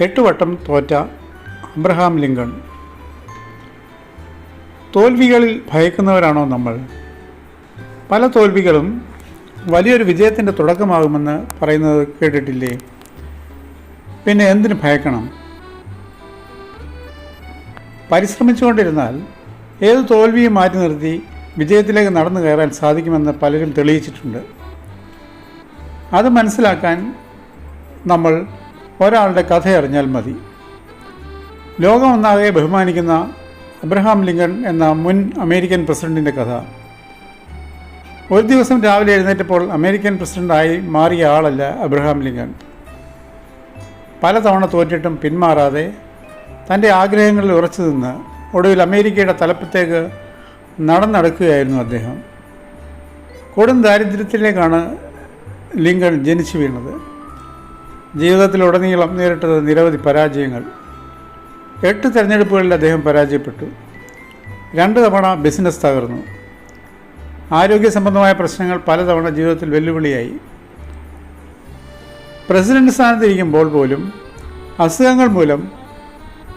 എട്ട് വട്ടം തോറ്റ അബ്രഹാം ലിങ്കൺ. തോൽവികളിൽ ഭയക്കുന്നവരാണോ നമ്മൾ? പല തോൽവികളും വലിയൊരു വിജയത്തിന്റെ തുടക്കമാകുമെന്ന് പറയുന്നത് കേട്ടിട്ടില്ലേ? പിന്നെ എന്തിനു ഭയക്കണം? പരിശ്രമിച്ചുകൊണ്ടിരുന്നാൽ ഏത് തോൽവിയും മാറ്റി നിർത്തി വിജയത്തിലേക്ക് നടന്നു കയറാൻ സാധിക്കുമെന്ന് പലരും തെളിയിച്ചിട്ടുണ്ട്. അത് മനസ്സിലാക്കാൻ നമ്മൾ ഒരാളുടെ കഥ അറിഞ്ഞാൽ മതി. ലോകമൊന്നാകെ ബഹുമാനിക്കുന്ന അബ്രഹാം ലിങ്കൺ എന്ന മുൻ അമേരിക്കൻ പ്രസിഡന്റിന്റെ കഥ. ഒരു ദിവസം രാവിലെ എഴുന്നേറ്റപ്പോൾ അമേരിക്കൻ പ്രസിഡന്റായി മാറിയ ആളല്ല അബ്രഹാം ലിങ്കൺ. പലതവണ തോറ്റിട്ടും പിന്മാറാതെ തന്റെ ആഗ്രഹങ്ങളിൽ ഉറച്ചു നിന്ന് ഒടുവിൽ അമേരിക്കയുടെ തലപ്പത്തേക്ക് നടന്നടക്കുകയായിരുന്നു അദ്ദേഹം. കൊടും ദാരിദ്ര്യത്തിലേക്കാണ് ലിങ്കൺ ജനിച്ചു വീണത്. ജീവിതത്തിലുടനീളം നേരിട്ടത് നിരവധി പരാജയങ്ങൾ. എട്ട് തിരഞ്ഞെടുപ്പുകളിൽ അദ്ദേഹം പരാജയപ്പെട്ടു. രണ്ട് തവണ ബിസിനസ് തകർന്നു. ആരോഗ്യ സംബന്ധമായ പ്രശ്നങ്ങൾ പലതവണ ജീവിതത്തിൽ വെല്ലുവിളിയായി. പ്രസിഡന്റ് സ്ഥാനത്തിരിക്കുമ്പോൾ പോലും അസുഖങ്ങൾ മൂലം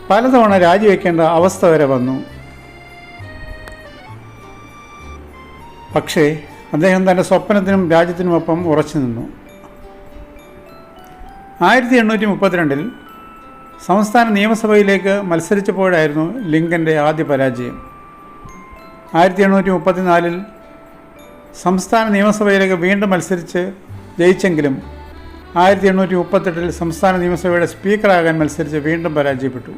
പലതവണ രാജിവെക്കേണ്ട അവസ്ഥ വരെ വന്നു. പക്ഷേ അദ്ദേഹം തന്റെ സ്വപ്നത്തിനും രാജ്യത്തിനുമൊപ്പം ഉറച്ചു നിന്നു. ആയിരത്തി എണ്ണൂറ്റി മുപ്പത്തിരണ്ടിൽ സംസ്ഥാന നിയമസഭയിലേക്ക് മത്സരിച്ചപ്പോഴായിരുന്നു ലിങ്കന്റെ ആദ്യ പരാജയം. ആയിരത്തി എണ്ണൂറ്റി മുപ്പത്തിനാലിൽ സംസ്ഥാന നിയമസഭയിലേക്ക് വീണ്ടും മത്സരിച്ച് ജയിച്ചെങ്കിലും ആയിരത്തി എണ്ണൂറ്റി മുപ്പത്തെട്ടിൽ സംസ്ഥാന നിയമസഭയുടെ സ്പീക്കറാകാൻ മത്സരിച്ച് വീണ്ടും പരാജയപ്പെട്ടു.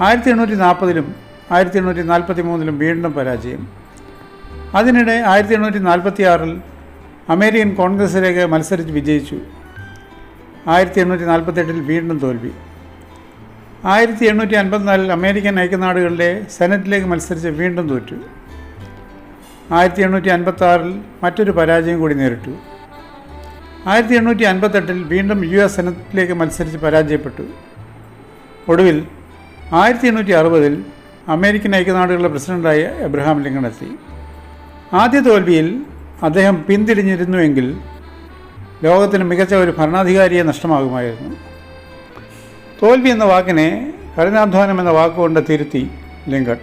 ആയിരത്തി എണ്ണൂറ്റി നാൽപ്പതിലും ആയിരത്തി എണ്ണൂറ്റി നാൽപ്പത്തി മൂന്നിലും വീണ്ടും പരാജയം. അതിനിടെ ആയിരത്തി എണ്ണൂറ്റി നാൽപ്പത്തി ആറിൽ അമേരിക്കൻ കോൺഗ്രസിലേക്ക് മത്സരിച്ച് വിജയിച്ചു. ആയിരത്തി എണ്ണൂറ്റി നാൽപ്പത്തെട്ടിൽ വീണ്ടും തോൽവി. ആയിരത്തി എണ്ണൂറ്റി അൻപത്തിനാലിൽ അമേരിക്കൻ ഐക്യനാടുകളിലെ സെനറ്റിലേക്ക് മത്സരിച്ച് വീണ്ടും തോറ്റു. ആയിരത്തി എണ്ണൂറ്റി അൻപത്താറിൽ മറ്റൊരു പരാജയം കൂടി നേരിട്ടു. ആയിരത്തി എണ്ണൂറ്റി അൻപത്തെട്ടിൽ വീണ്ടും യു എസ് സെനറ്റിലേക്ക് മത്സരിച്ച് പരാജയപ്പെട്ടു. ഒടുവിൽ ആയിരത്തി എണ്ണൂറ്റി അറുപതിൽ അമേരിക്കൻ ഐക്യനാടുകളുടെ പ്രസിഡന്റായ എബ്രഹാം ലിങ്കൺ എത്തി. ആദ്യ തോൽവിയിൽ അദ്ദേഹം പിന്തിരിഞ്ഞിരുന്നുവെങ്കിൽ ലോകത്തിന് മികച്ച ഒരു ഭരണാധികാരിയെ നഷ്ടമാകുമായിരുന്നു. തോൽവി എന്ന വാക്കിനെ കഠിനാധ്വാനം എന്ന വാക്കുകൊണ്ട് തിരുത്തി ലിങ്കൺ.